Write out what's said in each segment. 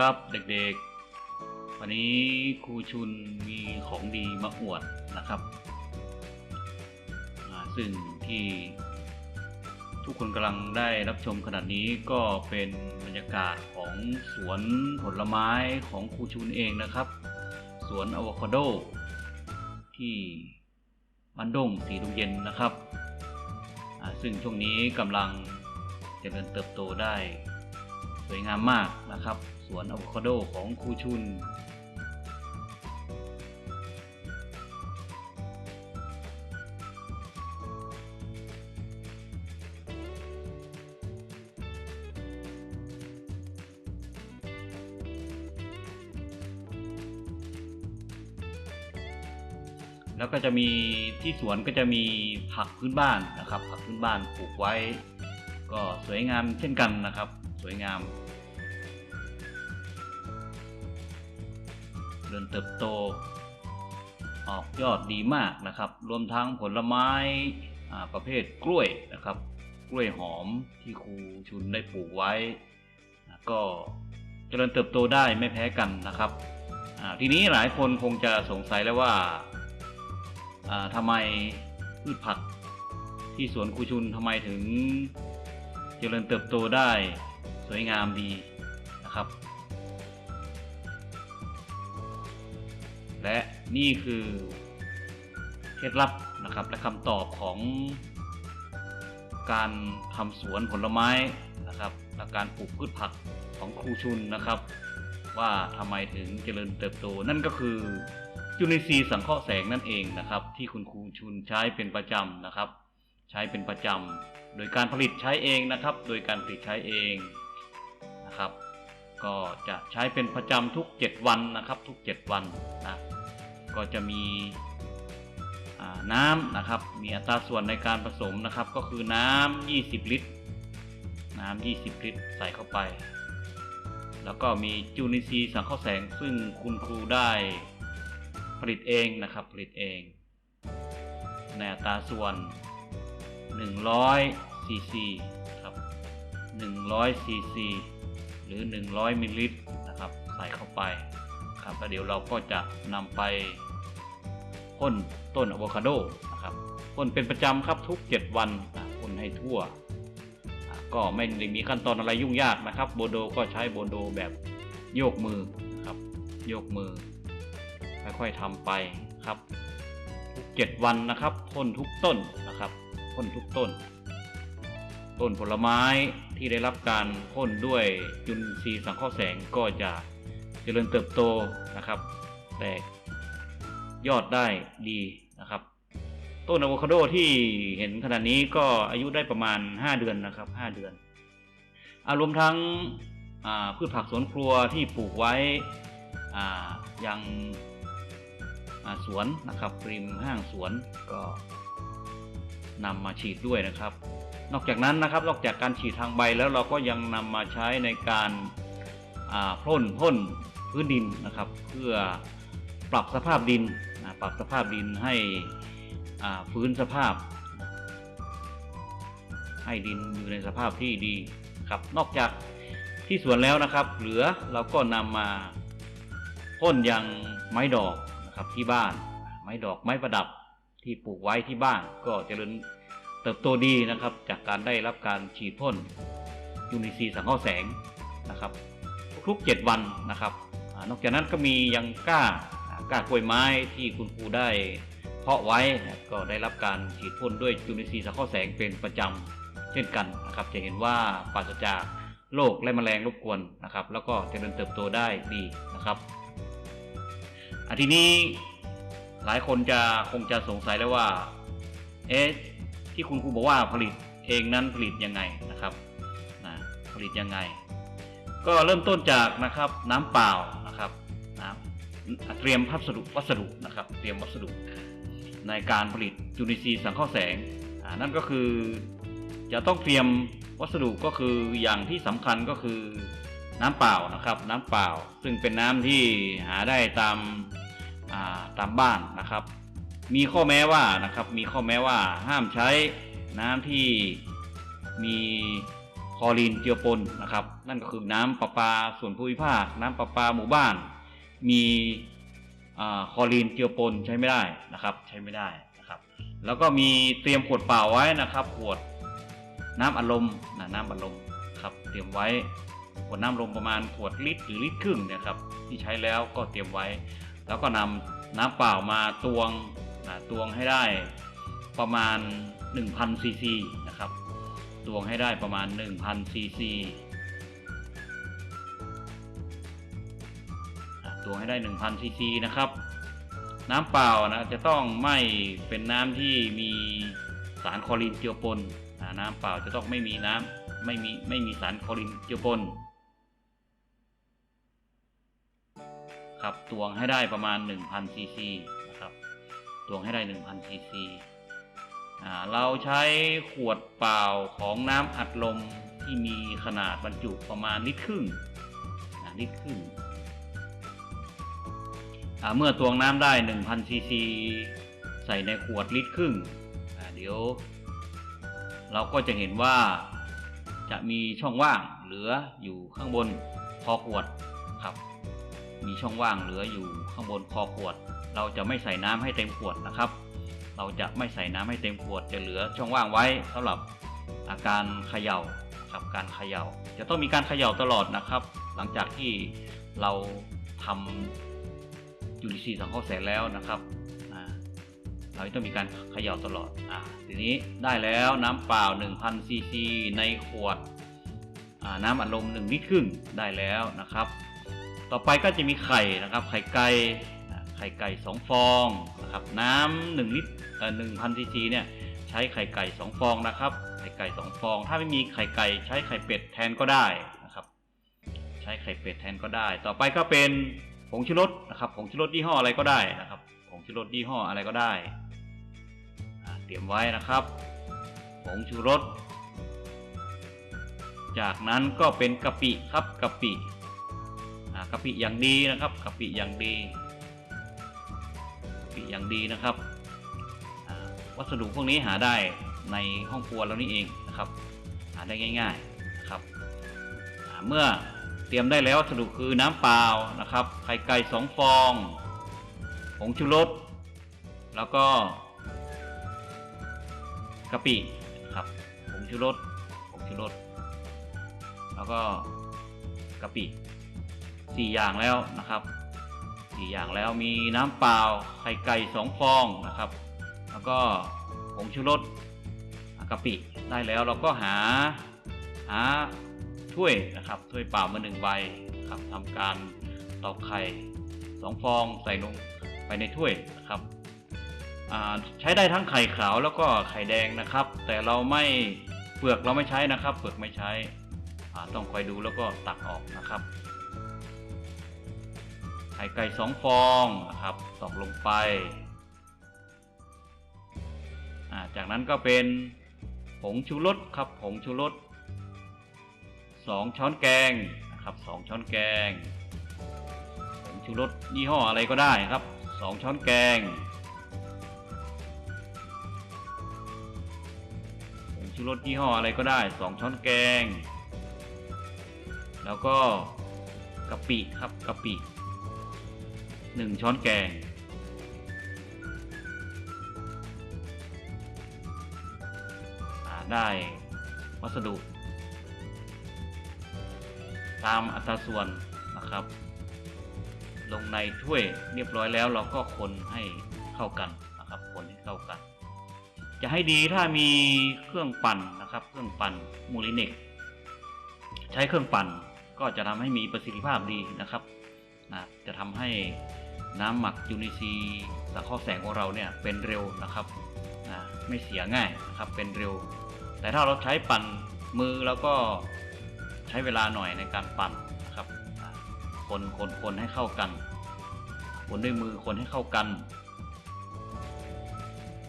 ครับเด็กๆ วันนี้ครูชุนมีของดีมาอวดนะครับอ่าซึ่งที่ทุกคนกำลังได้รับชมขนาดนี้ก็เป็นบรรยากาศของสวนผลไม้ของครูชุนเองนะครับ สวนอะโวคาโด ที่บ้านดงสีดุงเย็นนะครับอ่าซึ่งช่วงนี้กำลังจเจริญเติบโตได้สวยงามมากนะครับ วนอะโวคาโดของครูชุน แล้วก็จะมีที่สวนก็จะมีผักพื้นบ้านนะครับ ผักพื้นบ้านปลูกไว้ ก็สวยงามเช่นกันนะครับ สวยงาม เจริญเติบโต ออกยอดดีมากนะครับ รวมทั้งผลไม้ประเภทกล้วยนะครับ กล้วยหอมที่ครูชุนได้ปลูกไว้ ก็เจริญเติบโตได้ไม่แพ้กันนะครับทีนี้หลายคนคงจะสงสัยแล้วว่าอ่าทำไมพืชผักที่สวนครูชุนทำไมถึงเจริญเติบโตได้สวยงามดีนะครับ และนี่คือเคล็ดลับนะครับและคำตอบของการทำสวนผลไม้นะครับและการปลูกพืชผักของครูชุนนะครับ ว่าทำไมถึงเจริญเติบโต นั่นก็คือจุลินทรีย์สังเคราะห์แสงนั่นเองนะครับ ที่คุณครูชุนใช้เป็นประจำนะครับ ใช้เป็นประจำโดยการผลิตใช้เองนะครับ โดยการผลิตใช้เองนะครับ ก็จะใช้เป็นประจำทุก 7 วันนะครับ ทุก 7 วันนะ ก็จะมีน้ำนะครับ มีอัตราส่วนในการผสมนะครับ ก็คือน้ำ 20 ลิตร น้ำ 20 ลิตรใส่เข้าไป แล้วก็มีจุลินทรีย์สังเคราะห์แสง ซึ่งคุณครูได้ผลิตเองนะครับ ผลิตเอง ในอัตราส่วน 100 ซีซีครับ 100 ซีซี หรือ 100 มิลลิลิตรนะครับ ใส่เข้าไป ครับแล้วเดี๋ยวเราก็จะนำไปพ่นต้นอะโวคาโดนะครับพ่นเป็นประจำครับทุก 7 วันพ่นให้ทั่ว ก็ไม่ได้มีขั้นตอนอะไรยุ่งยากนะครับ โบโดก็ใช้โบโดแบบโยกมือนะครับ โยกมือ ค่อยๆทำไปครับทุก 7 วันนะครับพ่นทุกต้นนะครับพ่นทุกต้น ต้นผลไม้ที่ได้รับการพ่นด้วยจุลินทรีย์สังเคราะห์แสงก็จะ เจริญเติบโตนะครับ แตกยอดได้ดีนะครับ ต้นอะโวคาโดที่เห็นขนาดนี้ก็อายุได้ประมาณ 5 เดือนนะครับ 5 เดือนอารวมทั้งพืชผักสวนครัวที่ปลูกไว้อ่ายังสวนนะครับริมห้างสวนก็นำมาฉีดด้วยนะครับ นอกจากนั้นนะครับนอกจากการฉีดทางใบแล้วเราก็ยังนำมาใช้ในการ พ่นพ่นพื้นดินนะครับ เพื่อปรับสภาพดินปรับสภาพดินให้ฟื้นสภาพ ให้ดินอยู่ในสภาพที่ดีครับนอกจากที่สวนแล้วนะครับ เหลือเราก็นำมาพ่นยังไม้ดอกนะครับที่บ้าน ไม้ดอกไม้ประดับที่ปลูกไว้ที่บ้านก็เจริญเติบโตดีนะครับ จากการได้รับการฉีดพ่นยูนิซีสังเคราะห์แสงนะครับ ทุก 7 วันนะครับอนอกจากนั้นก็มียังก้าก้ากล้วยไม้ที่คุณครูได้เพาะไว้ก็ได้รับการฉีดพ่นด้วยจุลินทรีย์สังเคราะห์แสงเป็นประจำเช่นกันนะครับ จะเห็นว่าปราศจากโรคและแมลงรบกวนนะครับ แล้วก็เจริญเติบโตได้ดีนะครับอาทีนี้หลายคนจะคงจะสงสัยแล้วว่าเอ๊ะที่คุณครูบอกว่าผลิตเองนั้นผลิตยังไงนะครับนะผลิตยังไง ก็เริ่มต้นจากนะครับน้ำเปล่านะครับน้ำเตรียมพัสดุวัสดุนะครับ เตรียมวัสดุในการผลิตจุลินทรีย์สังเคราะห์แสงนั่นก็คือจะต้องเตรียมวัสดุก็คืออย่างที่สำคัญก็คือน้ำเปล่านะครับ น้ำเปล่า ซึ่งเป็นน้ำที่หาได้ตามาตามบ้านนะครับ มีข้อแม้ว่านะครับมีข้อแม้ว่าห้ามใช้น้ำที่มี คลอรีนเจือปนนะครับ นั่นก็คือน้ำประปาส่วนภูมิภาค น้ำประปาหมู่บ้าน มีคลอรีนเจือปนใช้ไม่ได้นะครับ ใช้ไม่ได้นะครับ แล้วก็มีเตรียมขวดเปล่าไว้นะครับ ขวดน้ำอัดลมนะน้ำอัดลมครับ เตรียมไว้ขวดน้ำลมประมาณขวดลิตรหรือลิตรครึ่งเนะครับ ที่ใช้แล้วก็เตรียมไว้ แล้วก็นำน้ำเปล่ามาตวงตวงให้ได้ประมาณ1,000ซีซีนะครับ ตวงให้ได้ประมาณ 1,000ซีซีตวงให้ได้ 1,000ซีซีนะครับ น้ำเปล่านะจะต้องไม่เป็นน้ำที่มีสารคลอรีนเจือปนน้ำเปล่าจะต้องไม่มีน้ำไม่มีไม่มีสารคลอรีนเจือปนครับตวงให้ได้ประมาณ 1,000ซีซีนะครับ ตวงให้ได้ 1,000ซีซี เราใช้ขวดเปล่าของน้ำอัดลมที่มีขนาดบรรจุประมาณลิตรครึ่งลิตรครึ่งเมื่อตวงน้ำได้ 1,000 ซีซี ใส่ในขวดลิตรครึ่งเดี๋ยว เราก็จะเห็นว่าจะมีช่องว่างเหลืออยู่ข้างบนคอขวดครับ มีช่องว่างเหลืออยู่ข้างบนคอขวด เราจะไม่ใส่น้ำให้เต็มขวดนะครับ เราจะไม่ใส่น้ำให้เต็มขวดจะเหลือช่องว่างไว้สำหรับอาการเขย่าครับการเขย่า จะต้องมีการเขย่าตลอดนะครับ หลังจากที่เราทำจุลินทรีย์สังเคราะห์แสงแล้วนะครับอ่าเราต้องมีการเขย่าตลอดอ่าทีนี้ได้แล้วน้ำเปล่า 1,000ซีซีในขวดน้ำอัดลม1ลิตรครึ่งได้แล้วนะครับ ต่อไปก็จะมีไข่นะครับ ไข่ไก่ไข่ไก่2ฟองนะครับ น้ำหนึ่งลิตร หนึ่งพันซีซีเนี่ยใช้ไข่ไก่ 2 ฟองนะครับ ไข่ไก่ 2 ฟอง ถ้าไม่มีไข่ไก่ใช้ไข่เป็ดแทนก็ได้นะครับ ใช้ไข่เป็ดแทนก็ได้ ต่อไปก็เป็นผงชูรสนะครับผงชูรสยี่ห้ออะไรก็ได้นะครับผงชูรสยี่ห้ออะไรก็ได้เตรียมไว้นะครับผงชูรสจากนั้นก็เป็นกะปิครับกะปิกะปิอย่างดีนะครับกะปิอย่างดีกะปิอย่างดีนะครับ วัสดุพวกนี้หาได้ในห้องครัวเรานี่เองนะครับ หาได้ง่ายๆนะครับเมื่อเตรียมได้แล้ววัสดุคือน้ำเปล่านะครับไข่ไก่สองฟองผงชูรสแล้วก็กะปินะครับผงชูรสผงชูรสแล้วก็กะปิสี่อย่างแล้วนะครับสี่อย่างแล้วมีน้ำเปล่าไข่ไก่สองฟองนะครับ แล้วก็ผงชูรสกะปิได้แล้วเราก็หาหาถ้วยนะครับถ้วยเปล่ามาหนึ่งใบครับทำการตอกไข่สองฟองใส่ลงไปในถ้วยนะครับใช้ได้ทั้งไข่ขาวแล้วก็ไข่แดงนะครับ แต่เราไม่เปลือกเราไม่ใช้นะครับ เปลือกไม่ใช้อ่ต้องคอยดูแล้วก็ตักออกนะครับไข่ไก่สองฟองนะครับตอกลงไป จากนั้นก็เป็นผงชูรสครับผงชูรสสองช้อนแกงนะครับสองช้อนแกง ผงชูรสยี่ห้ออะไรก็ได้ครับสองช้อนแกง ผงชูรสยี่ห้ออะไรก็ได้สองช้อนแกง แล้วก็กะปิครับกะปิหนึ่งช้อนแกง ได้วัสดุ ตามอัตราส่วนนะครับ ลงในถ้วยเรียบร้อยแล้วเราก็คนให้เข้ากันนะครับ คนให้เข้ากัน จะให้ดีถ้ามีเครื่องปั่นนะครับ เครื่องปั่นมูลิเนกใช้เครื่องปั่นก็จะทำให้มีประสิทธิภาพดีนะครับนะจะทำให้น้ำหมักยูนิซีสังเคราะห์แสงของเราเนี่ยเป็นเร็วนะครับนะไม่เสียง่ายนะครับเป็นเร็ว แต่ถ้าเราใช้ปั่นมือแล้วก็ใช้เวลาหน่อยในการปั่นนะครับ คนคนคนให้เข้ากัน คนด้วยมือคนให้เข้ากัน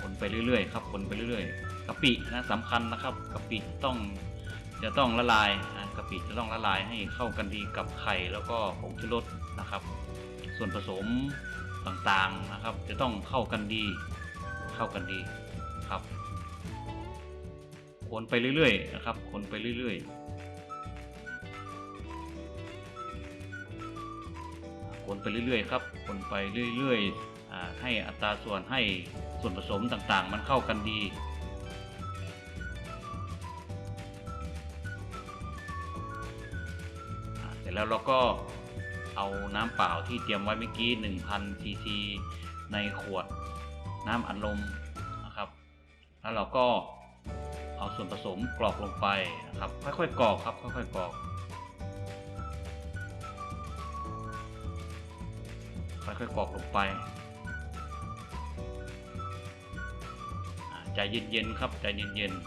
คนไปเรื่อยๆครับ คนไปเรื่อยๆกะปินะสำคัญนะครับกะปิต้องจะต้องละลายนะกะปิจะต้องละลายให้เข้ากันดีกับไข่แล้วก็ผงชูรสนะครับ ส่วนผสมต่างๆนะครับ จะต้องเข้ากันดีเข้ากันดีครับ ขนไปเรื่อยๆนะครับขนไปเรื่อยๆขนไปเรื่อยๆครับขนไปเรื่อยๆให้อัตราส่วนให้ส่วนผสมต่างๆ มันเข้ากันดีเสร็จแล้วเราก็เอาน้ำเปล่าที่เตรียมไว้เมื่อกี้ 1,000ซีซีในขวดน้ำอัดลมนะครับ แล้วเราก็ เอาส่วนผสมกรอกลงไปนะครับ ค่อยๆกรอกครับ ค่อยๆกรอก ค่อยๆกรอกลงไปใจเย็นๆครับใจเย็นๆ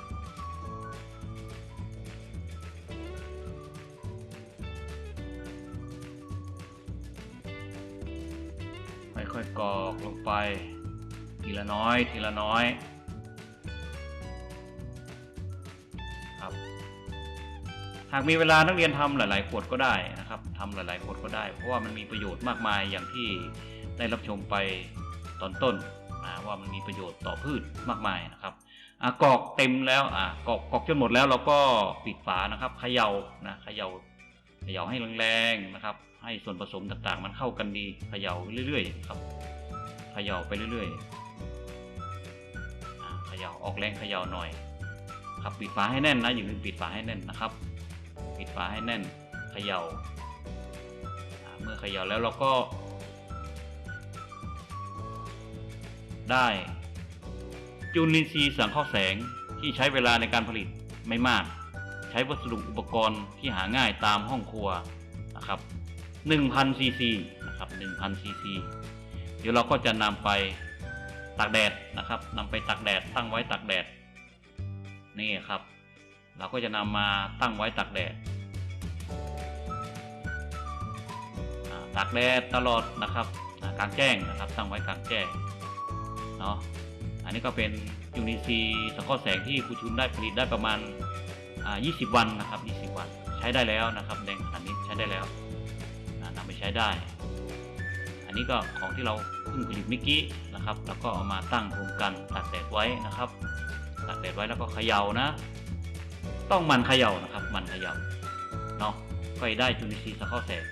ค่อยๆกรอกลงไป ทีละน้อย ทีละน้อย หากมีเวลานักเรียนทำหลาย ๆ ขวดก็ได้นะครับทำหลาย ๆ ขวดก็ได้ เพราะว่ามันมีประโยชน์มากมายอย่างที่ได้รับชมไปตอนต้นนะว่ามันมีประโยชน์ต่อพืชมากมายนะครับอะกรอกเต็มแล้วอะกรอกกอกจนหมดแล้วเราก็ปิดฝานะครับเขย่านะเขย่าเขย่าให้แรงๆนะครับ ให้ส่วนผสมต่างๆ มันเข้ากันดีเขย่าเรื่อยๆครับเขย่าไปเรื่อยๆเขย่าออกแรงเขย่าหน่อย ครับปิดฝาให้แน่นนะอย่าลืมปิดฝาให้แน่นนะครับ ปิดฝาให้แน่นเขย่าอ่า เมื่อเขย่าแล้วเราก็ ได้จุลินทรีย์สังเคราะห์แสงที่ใช้เวลาในการผลิตไม่มาก ใช้วัสดุอุปกรณ์ที่หาง่ายตามห้องครัวนะครับ1,000ซีซีนะครับ1,000ซีซีเดี๋ยวเราก็จะนำไปตากแดดนะครับนำไปตากแดดตั้งไว้ตากแดดนี่ครับ เราก็จะนำมาตั้งไว้ตากแดดตากแดดตลอดนะครับกลางแจ้งนะครับตั้งไว้กลางแจ้งเนาะอันนี้ก็เป็นยูนิซีย์สังเคราะห์แสงที่ครูชุนได้ผลิตได้ประมาณ 20 วันนะครับ 20 วัน ใช้ได้แล้วนะครับแดงขนาดนี้ใช้ได้แล้วอ่านำไปใช้ได้ อันนี้ก็ของที่เราเพิ่งผลิตเมื่อกี้นะครับ แล้วก็เอามาตั้งรวมกันตากแดดไว้นะครับตากแดดไว้แล้วก็เขย่านะ ต้องมันเขย่านะครับมันเขย่าเนาะก็ได้จุลินทรีย์สังเคราะห์แสง